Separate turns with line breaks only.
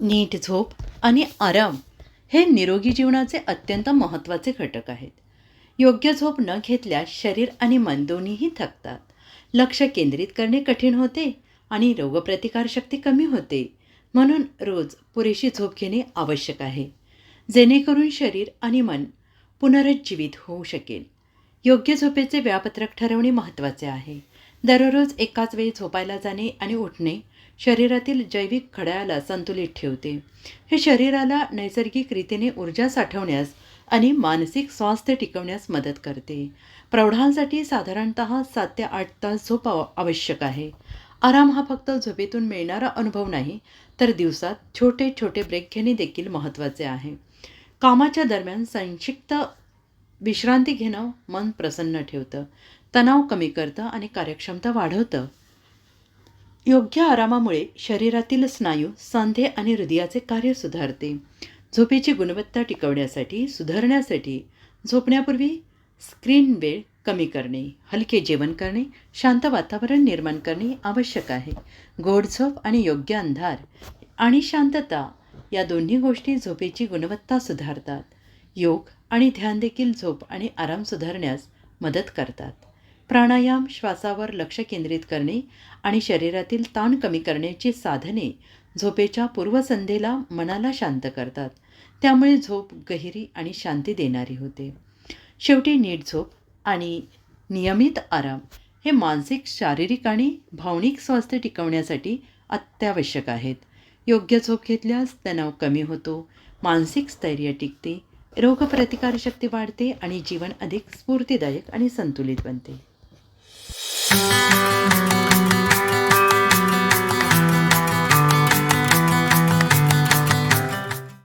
नीट झोप आणि आराम हे निरोगी जीवनाचे अत्यंत महत्त्वाचे घटक आहेत. योग्य झोप न घेतल्यास शरीर आणि मन दोन्हीही थकतात. लक्ष केंद्रित करणे कठीण होते आणि रोगप्रतिकारशक्ती कमी होते. म्हणून रोज पुरेशी झोप घेणे आवश्यक आहे. जेणेकरून शरीर आणि मन पुनरुज्जीवित होऊ शकेल. योग्य झोपेचे वेळापत्रक ठरवणे महत्त्वाचे आहे. दररोज एकाच वेळी झोपायला जाणे आणि उठणे शरीरातील जैविक घड्याळाला संतुलित ठेवते. हे शरीराला नैसर्गिक रीतीने ऊर्जा साठवण्यास आणि मानसिक स्वास्थ्य टिकवण्यास मदत करते. प्रौढांसाठी साधारणत सात ते आठ तास झोप आवश्यक आहे. आराम हा फक्त झोपेतून मिळणारा अनुभव नाही तर दिवसात छोटे छोटे ब्रेक घेणे देखील महत्त्वाचे आहे. कामाच्या दरम्यान संक्षिप्त विश्रांती घेणं मन प्रसन्न ठेवतं तणाव कमी करतं आणि कार्यक्षमता वाढवतं. योग्य आरामामुळे शरीरातील स्नायू सांधे आणि हृदयाचे कार्य सुधारते. झोपेची गुणवत्ता टिकवण्यासाठी सुधारण्यासाठी झोपण्यापूर्वी स्क्रीन वेळ कमी करणे हलके जेवण करणे शांत वातावरण निर्माण करणे आवश्यक आहे. गोड झोप आणि योग्य अंधार आणि शांतता या दोन्ही गोष्टी झोपेची गुणवत्ता सुधारतात. योग आणि ध्यान देखील झोप आणि आराम सुधारण्यास मदत करतात. प्राणायाम श्वासावर लक्ष केंद्रित करणे आणि शरीरातील ताण कमी करण्याची साधने झोपेच्या पूर्वसंध्येला मनाला शांत करतात. त्यामुळे झोप गहिरी आणि शांती देणारी होते. शेवटी नीट झोप आणि नियमित आराम हे मानसिक शारीरिक आणि भावनिक स्वास्थ्य टिकवण्यासाठी अत्यावश्यक आहेत. योग्य झोप घेतल्यास तणाव कमी होतो मानसिक स्थैर्य टिकते रोगप्रतिकारशक्ती वाढते आणि जीवन अधिक स्फूर्तिदायक आणि संतुलित बनते.